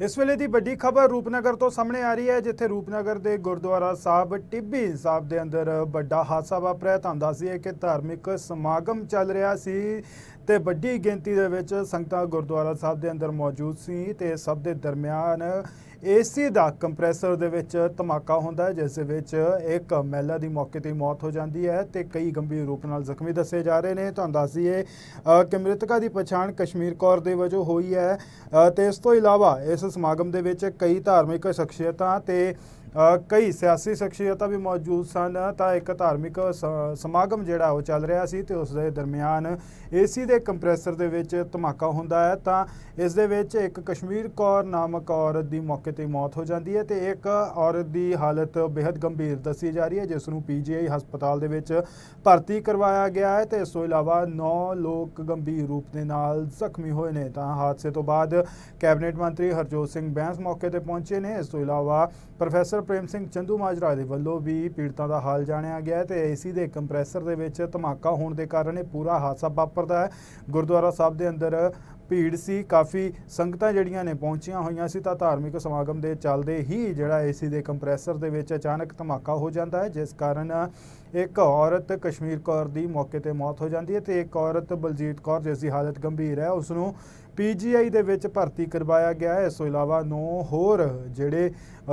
ਇਸ ਵੇਲੇ ਦੀ ਵੱਡੀ ਖਬਰ ਰੂਪਨਗਰ ਤੋਂ ਸਾਹਮਣੇ ਆ ਰਹੀ ਹੈ, ਜਿੱਥੇ ਰੂਪਨਗਰ ਦੇ ਗੁਰਦੁਆਰਾ ਸਾਹਿਬ, ਟਿੱਬੀ ਸਾਹਿਬ ਦੇ ਅੰਦਰ ਵੱਡਾ ਹਾਦਸਾ ਵਾਪਰਿਆ। ਤੁਹਾਨੂੰ ਦੱਸ ਦਈਏ ਕਿ ਧਾਰਮਿਕ ਸਮਾਗਮ ਚੱਲ ਰਿਹਾ ਸੀ ਤੇ ਵੱਡੀ ਗਿਣਤੀ ਦੇ ਵਿੱਚ ਸੰਗਤਾਂ ਗੁਰਦੁਆਰਾ ਸਾਹਿਬ ਦੇ ਅੰਦਰ ਮੌਜੂਦ ਸੀ ਤੇ ਸਭ ਦੇ ਦਰਮਿਆਨ ਏਸੀ ਦਾ ਕੰਪਰੈਸਰ ਦੇ ਵਿੱਚ ਧਮਾਕਾ ਹੁੰਦਾ ਜਿਸ ਦੇ ਵਿੱਚ ਇੱਕ ਮਹਿਲਾ ਦੀ ਮੌਕੇ ਤੇ ਮੌਤ ਹੋ ਜਾਂਦੀ ਹੈ ਤੇ ਕਈ ਗੰਭੀਰ ਰੂਪ ਨਾਲ ਜ਼ਖਮੀ ਦੱਸੇ ਜਾ ਰਹੇ ਨੇ। ਤੁਹਾਨੂੰ ਦੱਸ ਦਈਏ ਕਿ ਮ੍ਰਿਤਕਾ ਦੀ ਪਛਾਣ ਕਸ਼ਮੀਰ ਕੌਰ ਦੇ ਵਜੋਂ ਹੋਈ ਹੈ। ਅ, ਤੇ ਇਸ ਤੋਂ ਇਲਾਵਾ ਇਸ ਸਮਾਗਮ ਦੇ ਵਿੱਚ ਕਈ ਧਾਰਮਿਕ ਸ਼ਖਸੀਅਤਾਂ ਤੇ ਕਈ ਸਿਆਸੀ ਸ਼ਖਸੀਅਤਾਂ ਵੀ ਮੌਜੂਦ ਸਨ, ਤਾਂ ਇੱਕ ਧਾਰਮਿਕ ਸਮਾਗਮ ਜਿਹੜਾ ਉਹ ਚੱਲ ਰਿਹਾ ਸੀ ਤੇ ਉਸ ਦੇ ਦਰਮਿਆਨ ਏਸੀ ਦੇ ਕੰਪਰੈਸਰ ਦੇ ਵਿੱਚ ਧਮਾਕਾ ਹੁੰਦਾ ਹੈ, ਤਾਂ ਇਸ ਦੇ ਵਿੱਚ ਇੱਕ ਕਸ਼ਮੀਰ ਕੌਰ ਨਾਮਕ ਔਰਤ ਦੀ ਮੌਕੇ ਤੇ ਮੌਤ ਹੋ ਜਾਂਦੀ ਹੈ ਤੇ ਇੱਕ ਔਰਤ ਦੀ ਹਾਲਤ ਬੇहद ਗੰਭੀਰ ਦੱਸੀ ਜਾ ਰਹੀ ਹੈ, ਜਿਸ ਨੂੰ ਪੀਜੀਆਈ ਹਸਪਤਾਲ ਦੇ ਵਿੱਚ ਭਰਤੀ ਕਰਵਾਇਆ ਗਿਆ ਹੈ ਤੇ ਇਸ ਤੋਂ ਇਲਾਵਾ 9 ਲੋਕ ਗੰਭੀਰ ਰੂਪ ਦੇ ਨਾਲ ਜ਼ਖਮੀ ਹੋਏ ਨੇ, ਤਾਂ ਹਾਦਸੇ ਤੋਂ ਬਾਅਦ ਕੈਬਨਿਟ ਮੰਤਰੀ ਹਰਜੋਤ ਸਿੰਘ ਬੈਂਸ ਮੌਕੇ ਤੇ ਪਹੁੰਚੇ ਨੇ, ਇਸ ਤੋਂ ਇਲਾਵਾ ਪ੍ਰੋਫੈਸਰ ਪ੍ਰੇਮ ਸਿੰਘ ਚੰਦੂ ਮਾਜਰਾ ਦੇ ਵੱਲੋਂ ਵੀ ਪੀੜਤਾਂ ਦਾ ਹਾਲ ਜਾਣਿਆ ਗਿਆ ਹੈ ਤੇ ਏਸੀ ਦੇ ਕੰਪਰੈਸਰ ਦੇ ਵਿੱਚ ਧਮਾਕਾ ਹੋਣ ਦੇ ਕਾਰਨ ਇਹ ਪੂਰਾ ਹਾਦਸਾ ਵਾਪਰਦਾ ਹੈ। ਗੁਰਦੁਆਰਾ ਸਾਹਿਬ ਦੇ ਅੰਦਰ ਭੀੜ ਸੀ, ਕਾਫੀ ਸੰਗਤਾਂ ਜਿਹੜੀਆਂ ਨੇ ਪਹੁੰਚੀਆਂ ਹੋਈਆਂ ਸੀ ਤਾਂ ਧਾਰਮਿਕ ਸਮਾਗਮ ਦੇ ਚੱਲਦੇ ਹੀ ਜਿਹੜਾ ਏਸੀ ਦੇ ਕੰਪਰੈਸਰ ਦੇ ਵਿੱਚ ਅਚਾਨਕ ਧਮਾਕਾ ਹੋ ਜਾਂਦਾ ਹੈ, ਜਿਸ ਕਾਰਨ ਇੱਕ ਔਰਤ ਕਸ਼ਮੀਰ ਕੌਰ ਦੀ ਮੌਕੇ ਤੇ ਮੌਤ ਹੋ ਜਾਂਦੀ ਹੈ ਤੇ ਇੱਕ ਔਰਤ ਬਲਜੀਤ ਕੌਰ, ਜਿਸ ਦੀ ਹਾਲਤ ਗੰਭੀਰ ਹੈ ਉਸ ਨੂੰ ਪੀਜੀਆਈ ਦੇ ਵਿੱਚ ਭਰਤੀ ਕਰਵਾਇਆ ਗਿਆ ਹੈ। ਇਸ ਤੋਂ ਇਲਾਵਾ ਨੌ ਹੋਰ ਜਿਹੜੇ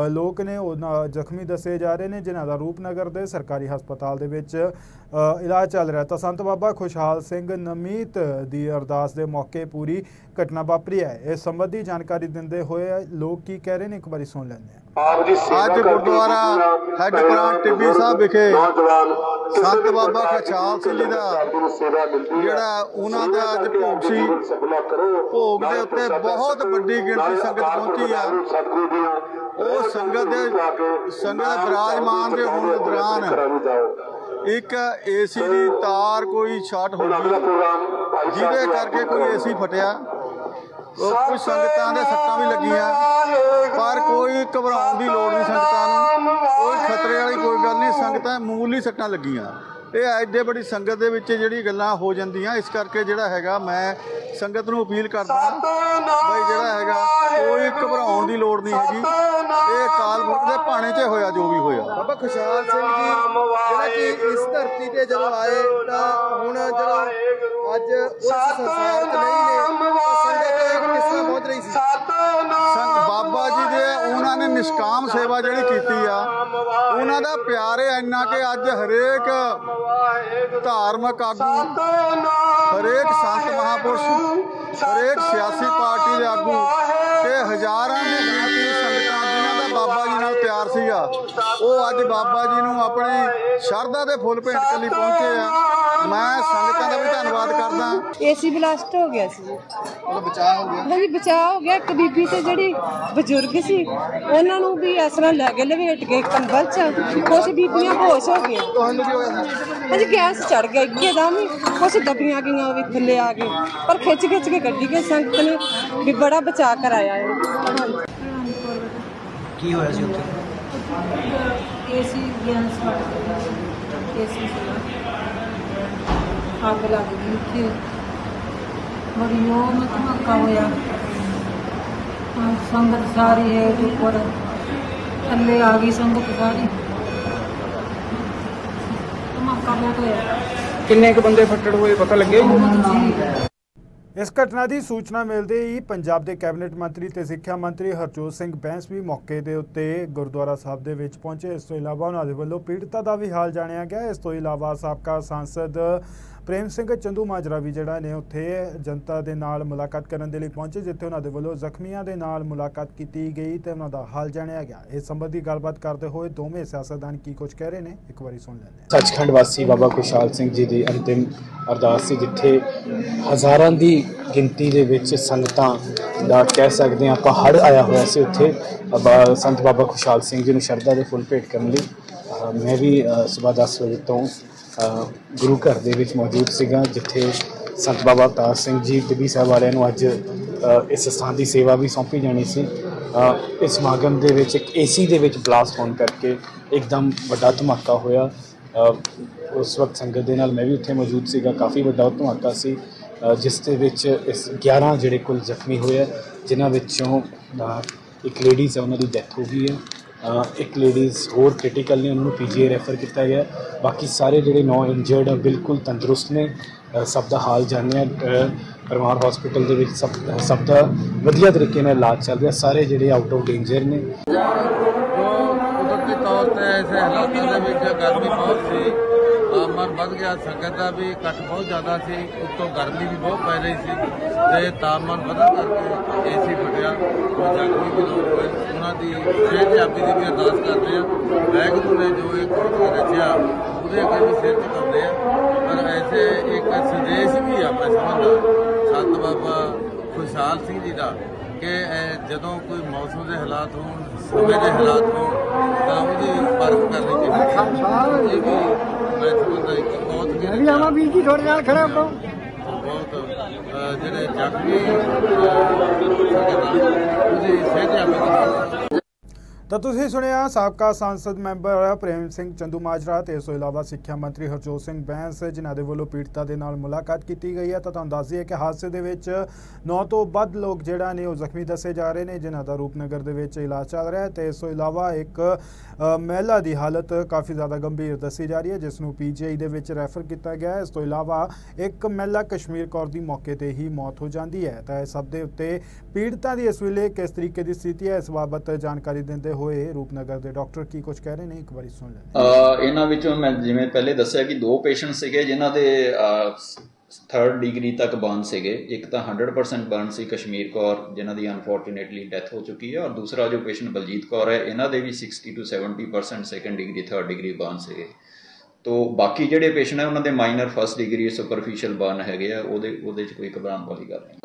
ਲੋਕ ਨੇ ਉਹ ਜ਼ਖਮੀ ਦੱਸੇ ਜਾ ਰਹੇ ਨੇ, ਜਿਨ੍ਹਾਂ ਦਾ ਰੂਪਨਗਰ ਦੇ ਸਰਕਾਰੀ ਹਸਪਤਾਲ ਦੇ ਵਿੱਚ ਇਲਾਜ ਚੱਲ ਰਿਹਾ ਤਾਂ ਸੰਤ ਬਾਬਾ ਖੁਸ਼ਹਾਲ ਸਿੰਘ ਨਮੀਤ ਦੀ ਅਰਦਾਸ ਦੇ ਮੌਕੇ ਪੂਰੀ ਘਟਨਾ ਵਾਪਰੀ ਹੈ। ਇਸ ਸੰਬੰਧੀ ਜਾਣਕਾਰੀ ਦਿੰਦੇ ਹੋਏ ਲੋਕ ਕੀ ਕਹਿ ਰਹੇ ਨੇ? ਇੱਕ ਵਾਰੀ ਸੁਣ ਲੈਂਦੇ ਹਾਂ। ਆਪ ਸੇਵਾ ਅੱਜ ਗੁਰਦੁਆਰਾ ਹੈੱਡਪੁਰਾ ਟਿੱਬੀ ਸਾਹਿਬ ਵਿਖੇ ਸੰਤ ਬਾਬਾ ਖਚਾਲ ਸਿੰਘ ਜੀ ਦਾ ਜਿਹੜਾ ਉਹਨਾਂ ਦਾ ਅੱਜ ਭੋਗ ਸੀ ਭੋਗ ਦੇ ਉੱਤੇ ਬਹੁਤ ਵੱਡੀ ਗਿਣਤੀ ਸੰਗਤ ਪਹੁੰਚੀ ਆ। ਉਹ ਸੰਗਤ ਦੇ ਸੰਗਤ ਵਿਰਾਜਮਾਨ ਦੇ ਹੋਣ ਦੌਰਾਨ ਇੱਕ ਏਸੀ ਦੀ ਤਾਰ ਕੋਈ ਸ਼ਾਰਟ ਹੋ ਗਈ ਜਿਹਦੇ ਕਰਕੇ ਕੋਈ ਏਸੀ ਫਟਿਆ। ਕੁਝ ਸੰਗਤਾਂ ਦੇ ਸੱਟਾਂ ਵੀ ਲੱਗੀਆਂ। ਪਰ ਕੋਈ ਘਬਰਾਉਣ ਦੀ ਲੋੜ ਨਹੀਂ ਸੰਗਤਾਂ ਨੂੰ। ਕੋਈ ਖਤਰੇ ਵਾਲੀ ਕੋਈ ਗੱਲ ਨਹੀਂ ਸੰਗਤਾਂ ਮੂਲੀ ਸੱਟਾਂ ਲੱਗੀਆਂ। ਇਹ ਐਡੇ ਬੜੀ ਸੰਗਤ ਦੇ ਵਿੱਚ ਜਿਹੜੀ ਗੱਲਾਂ ਹੋ ਜਾਂਦੀਆਂ ਇਸ ਕਰਕੇ ਜਿਹੜਾ ਹੈਗਾ ਮੈਂ ਸੰਗਤ ਨੂੰ ਅਪੀਲ ਕਰਦਾ ਬਈ ਜਿਹੜਾ ਹੈਗਾ ਕੋਈ ਘਬਰਾਉਣ ਦੀ ਲੋੜ ਨਹੀਂ ਹੈਗੀ। ਇਹ ਕਾਲ ਮੁਲਕ ਦੇ ਭਾਣੇ 'ਚ ਹੋਇਆ ਜੋ ਵੀ ਹੋਇਆ। ਬਾਬਾ ਖੁਸ਼ਹਾਲ ਸਿੰਘ ਜੀ ਜਿਹੜਾ ਕਿ ਇਸ ਧਰਤੀ ਤੇ ਜਦੋਂ ਆਏ ਤਾਂ ਹੁਣ ਜਦੋਂ ਅੱਜ ਉਸ ਸੰਸਾਰ 'ਚ ਨਹੀਂ ਨੇ ਸੰਗਤ ਕਿਸ ਪਹੁੰਚ ਰਹੀ ਸੀ। ਸੰਤ ਬਾਬਾ ਜੀ ਦੇ ਉਹਨਾਂ ਨੇ ਨਿਸ਼ਕਾਮ ਸੇਵਾ ਜਿਹੜੀ ਕੀਤੀ ਆ ਉਹਨਾਂ ਦਾ ਪਿਆਰ ਹੈ ਇੰਨਾ ਕਿ ਅੱਜ ਹਰੇਕ ਧਾਰਮਿਕ ਆਗੂ ਹਰੇਕ ਸੰਤ ਮਹਾਪੁਰਸ਼ ਹਰੇਕ ਸਿਆਸੀ ਪਾਰਟੀ ਦੇ ਆਗੂ ਤੇ ਹਜ਼ਾਰਾਂ ਦੀ ਗਿਣਤੀ ਸੰਗਤਾਂ ਜਿਨ੍ਹਾਂ ਦਾ ਬਾਬਾ ਜੀ ਨਾਲ ਪਿਆਰ ਸੀਗਾ ਉਹ ਅੱਜ ਬਾਬਾ ਜੀ ਨੂੰ ਆਪਣੀ ਸ਼ਰਧਾ ਦੇ ਫੁੱਲ ਭੇਂਟ ਕਰਨ ਲਈ ਪਹੁੰਚੇ ਆ। ਮੈਂ ਸੰਗਤਾਂ ਦਾ ਵੀ ਧੰਨਵਾਦ ਕਰਦਾ। ਏਸੀ ਬਲਾਸਟ ਹੋ ਗਿਆ ਸੀ। ਉਹਦਾ ਬਚਾਅ ਹੋ ਗਿਆ। ਹਾਂਜੀ ਬਚਾਅ ਹੋ ਗਿਆ। ਇੱਕ ਬੀਬੀ ਤੇ ਜਿਹੜੀ ਬਜ਼ੁਰਗ ਸੀ ਉਹਨਾਂ ਨੂੰ ਵੀ ਇਸ ਤਰ੍ਹਾਂ ਲੈ ਕੇ ਲਵੇਟ ਕੇ ਕੰਬਲ ਚ ਕੁਛ ਬੀਬੀਆਂ ਹੋਸ਼ ਹੋ ਗਈਆਂ। ਤੁਹਾਨੂੰ ਕੀ ਹੋਇਆ ਸੀ? ਹਾਂਜੀ ਗੈਸ ਚੜ ਗਿਆ ਇੱਕਦਮ ਹੀ। ਕੁਛ ਦਬੀਆਂ ਗਈਆਂ ਉਹ ਵੀ ਥੱਲੇ ਆ ਗਏ ਪਰ ਖਿੱਚ ਖਿੱਚ ਕੇ ਕੱਢੀ ਗਈ। ਸੰਗਤ ਨੇ ਵੀ ਬੜਾ ਬਚਾਅ ਕਰਾਇਆ ਹੈ ਹਾਂਜੀ ਕੀ ਹੋਇਆ ਸੀ ਉੱਥੇ? ਏਸੀ ਗੈਸ ਫਟ ਗਿਆ ਏਸੀ ਸੀ ਅੱਗ ਲੱਗ ਗਈ ਉੱਥੇ। ਬੜੀ ਉਹ ਮੈਂ ਧਮਾਕਾ ਹੋਇਆ। ਹਾਂ, ਸੰਗਤ ਸਾਰੀ ਹੈ ਉੱਪਰ। ਥੱਲੇ ਆ ਗਈ ਸੰਗਤ ਸਾਰੀ। ਧਮਾਕਾ ਬਹੁਤ ਹੋਇਆ। ਕਿੰਨੇ ਕ ਬੰਦੇ ਫੱਟੜ ਹੋਏ ਪਤਾ? ਬਹੁਤ ਜੀ? ਇਸ ਘਟਨਾ ਦੀ ਸੂਚਨਾ ਮਿਲਦੇ ਹੀ ਪੰਜਾਬ ਦੇ ਕੈਬਨਿਟ ਮੰਤਰੀ ਤੇ ਸਿੱਖਿਆ ਮੰਤਰੀ ਹਰਜੋਤ ਸਿੰਘ ਬੈਂਸ ਵੀ ਮੌਕੇ ਦੇ ਉੱਤੇ ਗੁਰਦੁਆਰਾ ਸਾਹਿਬ ਦੇ ਵਿੱਚ ਪਹੁੰਚੇ। ਇਸ ਤੋਂ ਇਲਾਵਾ ਉਹਨਾਂ ਦੇ ਵੱਲੋਂ ਪੀੜਤਾ ਦਾ ਵੀ ਹਾਲ ਜਾਣਿਆ ਗਿਆ। ਇਸ ਤੋਂ ਇਲਾਵਾ ਸਾਬਕਾ ਸਾਂਸਦ ਪ੍ਰੇਮ ਸਿੰਘ ਚੰਦੂ ਮਾਜਰਾ ਵੀ ਜਿਹੜਾ ਨੇ ਉੱਥੇ ਜਨਤਾ ਦੇ ਨਾਲ ਮੁਲਾਕਾਤ ਕਰਨ ਦੇ ਲਈ ਪਹੁੰਚੇ, ਜਿੱਥੇ ਉਹਨਾਂ ਦੇ ਵੱਲੋਂ ਜ਼ਖਮੀਆਂ ਦੇ ਨਾਲ ਮੁਲਾਕਾਤ ਕੀਤੀ ਗਈ ਤੇ ਉਹਨਾਂ ਦਾ ਹਾਲ ਜਾਣਿਆ ਗਿਆ। ਇਸ ਸੰਬੰਧੀ ਗੱਲਬਾਤ ਕਰਦੇ ਹੋਏ ਦੋਵੇਂ ਸਿਆਸਤਦਾਨ ਕੀ ਕੁਝ ਕਹਿ ਰਹੇ ਨੇ, ਇੱਕ ਵਾਰੀ ਸੁਣ ਲੈਂਦੇ ਹਾਂ। ਸੱਚਖੰਡ ਵਾਸੀ ਬਾਬਾ ਖੁਸ਼ਹਾਲ ਸਿੰਘ ਜੀ ਦੀ ਅੰਤਿਮ ਅਰਦਾਸ ਸੀ, ਜਿੱਥੇ ਹਜ਼ਾਰਾਂ ਦੀ ਗਿਣਤੀ ਦੇ ਵਿੱਚ ਸੰਗਤਾਂ ਦਾ ਕਹਿ ਸਕਦੇ ਹਾਂ ਆਪਾਂ ਹੜ ਆਇਆ ਹੋਇਆ ਸੀ ਉੱਥੇ। ਸੰਤ ਬਾਬਾ ਖੁਸ਼ਹਾਲ ਸਿੰਘ ਜੀ ਨੂੰ ਸ਼ਰਧਾ ਦੇ ਫੁੱਲ ਭੇਟ ਕਰਨ ਲਈ। ਮੈਂ ਵੀ ਸਵੇਰ 10 ਵਜੇ ਤੋਂ ਗੁਰੂ ਘਰ ਦੇ ਵਿੱਚ ਮੌਜੂਦ ਸੀਗਾ, ਜਿੱਥੇ ਸੰਤ ਬਾਬਾ ਅਵਤਾਰ ਸਿੰਘ ਜੀ ਟਿੱਬੀ ਸਾਹਿਬ ਵਾਲਿਆਂ ਨੂੰ ਅੱਜ ਇਸ ਸਥਾਨ ਦੀ ਸੇਵਾ ਵੀ ਸੌਂਪੀ ਜਾਣੀ ਸੀ। ਇਸ ਸਮਾਗਮ ਦੇ ਵਿੱਚ ਇੱਕ ਏਸੀ ਦੇ ਵਿੱਚ ਬਲਾਸਟ ਹੋਣ ਕਰਕੇ ਇੱਕਦਮ ਵੱਡਾ ਧਮਾਕਾ ਹੋਇਆ। ਉਸ ਵਕਤ ਸੰਗਤ ਦੇ ਨਾਲ ਮੈਂ ਵੀ ਉੱਥੇ ਮੌਜੂਦ ਸੀਗਾ, ਕਾਫੀ ਵੱਡਾ ਉਹ ਧਮਾਕਾ ਸੀ ਜਿਸ ਦੇ ਵਿੱਚ ਇਸ 11 ਜਿਹੜੇ ਕੁੱਲ ਜ਼ਖਮੀ ਹੋਏ ਆ, ਜਿਨ੍ਹਾਂ ਵਿੱਚੋਂ ਦਾ ਇੱਕ ਲੇਡੀਜ਼ ਹੈ ਉਹਨਾਂ ਦੀ ਡੈਥ ਹੋ ਗਈ ਹੈ। ਇੱਕ ਲੇਡੀਜ਼ ਹੋਰ ਕ੍ਰਿਟੀਕਲ ਨੇ ਉਹਨਾਂ ਨੂੰ ਪੀਜੀਆਈ ਰੈਫਰ ਕੀਤਾ ਗਿਆ ਬਾਕੀ ਸਾਰੇ ਜਿਹੜੇ ਨੌ ਇੰਜਰਡ ਆ ਬਿਲਕੁਲ ਤੰਦਰੁਸਤ ਨੇ। ਸਭ ਦਾ ਹਾਲ ਜਾਣਿਆ। ਅ, ਪਰਮਾਰ ਹਸਪੀਟਲ ਦੇ ਵਿੱਚ ਸਭ ਸਭ ਦਾ ਵਧੀਆ ਤਰੀਕੇ ਨਾਲ ਇਲਾਜ ਚੱਲ ਰਿਹਾ। ਸਾਰੇ ਜਿਹੜੇ ਆਊਟ ਆਫ ਡੇਂਜਰ ਨੇ। ਜੋ ਕੁਦਰਤੀ ਤੌਰ ਤੇ ਐਸੇ ਹਾਲਾਤਾਂ ਦੇ ਵਿੱਚ ਗਰਮੀ ਬਹੁਤ ਸੀ। ਵੱਧ ਗਿਆ। ਸੰਗਤ ਦਾ ਵੀ ਇਕੱਠ ਬਹੁਤ ਜ਼ਿਆਦਾ ਸੀ। ਉੱਤੋਂ ਗਰਮੀ ਵੀ ਬਹੁਤ ਪੈ ਰਹੀ ਸੀ ਤੇ ਤਾਪਮਾਨ ਵਧਣ ਕਰਕੇ ਏਸੀ ਫਟਿਆ। ਉਹ ਜ਼ਖਮੀ ਵੀ ਲੋਕ ਹੋਏ ਉਹਨਾਂ ਦੀ ਸਿਹਤ ਯਾਬੀ ਦੀ ਵੀ ਅਰਦਾਸ ਕਰਦੇ ਆ। ਵਾਹਿਗੁਰੂ ਨੇ ਜੋ ਇਹ ਕੁਦਰਤ ਰਚਿਆ, ਉਹਦੇ ਅੱਗੇ ਵੀ ਸਿਰ ਝੁਕਾਉਂਦੇ ਆ। ਪਰ ਐਸੇ ਇੱਕ ਸੰਦੇਸ਼ ਵੀ ਆ ਮੈਂ ਸਮਝਦਾ, ਸੰਤ ਬਾਬਾ ਖੁਸ਼ਹਾਲ ਸਿੰਘ ਜੀ ਦਾ ਕਿ ਜਦੋਂ ਕੋਈ ਮੌਸਮ ਦੇ ਹਾਲਾਤ ਹੋਣ, ਸਮੇਂ ਦੇ ਹਾਲਾਤ ਹੋਣ, ਤਾਂ ਉਹਦੀ ਪਰਖ ਕਰਨੀ ਚਾਹੀਦੀ ਹੈ। ਇਹ ਵੀ ਸਮਝਦਾ ਇੱਕ ਬਹੁਤ ਵੀ ਆਵਾ ਵੀ ਜੀ ਥੋੜੇ ਨਾਲ ਖੜਾ ਬਹੁਤ ਅਹ, ਜਿਹੜੇ ਜ਼ਖਮੀ ਅਹ, ਉਹਦੀ ਸਿਹਤ ਤਾਂ ਤੁਸੀਂ ਸੁਣਿਆ ਸਾਬਕਾ ਸੰਸਦ ਮੈਂਬਰ ਪ੍ਰੇਮ ਸਿੰਘ ਚੰਦੂਮਾਜਰਾ ਤੇ ਇਸ ਤੋਂ ਇਲਾਵਾ ਸਿੱਖਿਆ ਮੰਤਰੀ ਹਰਜੋਤ ਸਿੰਘ ਬੈਂਸ, ਜਿਨ੍ਹਾਂ ਦੇ ਵੱਲੋਂ ਪੀੜਤਾ ਦੇ ਨਾਲ ਮੁਲਾਕਾਤ ਕੀਤੀ ਗਈ ਹੈ, ਤਾਂ ਤੁਹਾਨੂੰ ਦੱਸ ਦਈਏ ਕਿ ਹਾਦਸੇ ਦੇ ਵਿੱਚ 9 ਤੋਂ ਵੱਧ ਲੋਕ ਜਿਹੜਾ ਨੇ ਉਹ ਜ਼ਖਮੀ ਦੱਸੇ ਜਾ ਰਹੇ ਨੇ, ਜਿਨ੍ਹਾਂ ਦਾ ਰੂਪਨਗਰ ਦੇ ਵਿੱਚ ਇਲਾਜ ਚੱਲ ਰਿਹਾ ਹੈ ਤੇ ਇਸ ਤੋਂ ਇਲਾਵਾ ਇੱਕ ਮਹਿਲਾ ਦੀ ਹਾਲਤ ਕਾਫੀ ਜ਼ਿਆਦਾ ਗੰਭੀਰ ਦੱਸੀ ਜਾ ਰਹੀ ਹੈ, ਜਿਸ ਨੂੰ ਪੀਜੀਆਈ ਦੇ ਵਿੱਚ ਰੈਫਰ ਕੀਤਾ ਗਿਆ ਹੈ। ਇਸ ਤੋਂ ਇਲਾਵਾ ਇੱਕ ਮਹਿਲਾ ਕਸ਼ਮੀਰ ਕੌਰ ਦੀ ਮੌਕੇ ਤੇ ਹੀ ਮੌਤ ਹੋ ਜਾਂਦੀ ਹੈ। ਤਾਂ ਇਹ ਸਭ ਦੇ ਉੱਤੇ ਪੀੜਤਾਂ ਦੀ ਇਸ ਵੇਲੇ ਕਿਸ ਤਰੀਕੇ ਦੀ ਸਥਿਤੀ ਹੈ, ਇਸ ਬਾਬਤ ਜਾਣਕਾਰੀ ਦਿੰਦੇ ਹੋਏ ਰੂਪਨਗਰ ਦੇ ਡਾਕਟਰ ਕੀ ਕੁਝ ਕਹਿ ਰਹੇ ਨੇ? ਇੱਕ ਵਾਰੀ ਸੁਣ ਲੈਂਦੇ ਇਹਨਾਂ ਵਿੱਚੋਂ ਮੈਂ ਜਿਵੇਂ ਪਹਿਲੇ ਦੱਸਿਆ ਕਿ ਦੋ ਪੇਸ਼ੈਂਟ ਸੀਗੇ ਜਿਨ੍ਹਾਂ ਦੇ 3rd ਡਿਗਰੀ ਤੱਕ ਬਰਨ ਸੀਗੇ। ਇੱਕ ਤਾਂ 100% ਬਰਨ ਸੀ ਕਸ਼ਮੀਰ ਕੌਰ, ਜਿਨ੍ਹਾਂ ਦੀ ਅਨਫੋਰਚੂਨੇਟਲੀ ਡੈਥ ਹੋ ਚੁੱਕੀ ਹੈ। ਔਰ ਦੂਸਰਾ ਜੋ ਪੇਸ਼ੈਂਟ ਬਲਜੀਤ ਕੌਰ ਹੈ, ਇਹਨਾਂ ਦੇ ਵੀ 60 to 70% second degree third degree burn ਸੀਗੇ। ਤੋ ਬਾਕੀ ਜਿਹੜੇ ਪੇਸ਼ੈਂਟ ਹੈ, ਉਹਨਾਂ ਦੇ minor first degree superficial burn ਹੈਗੇ ਆ, ਉਹਦੇ ਉਹਦੇ 'ਚ ਕੋਈ ਘਬਰਾਉਣ ਵਾਲੀ ਗੱਲ ਨਹੀਂ।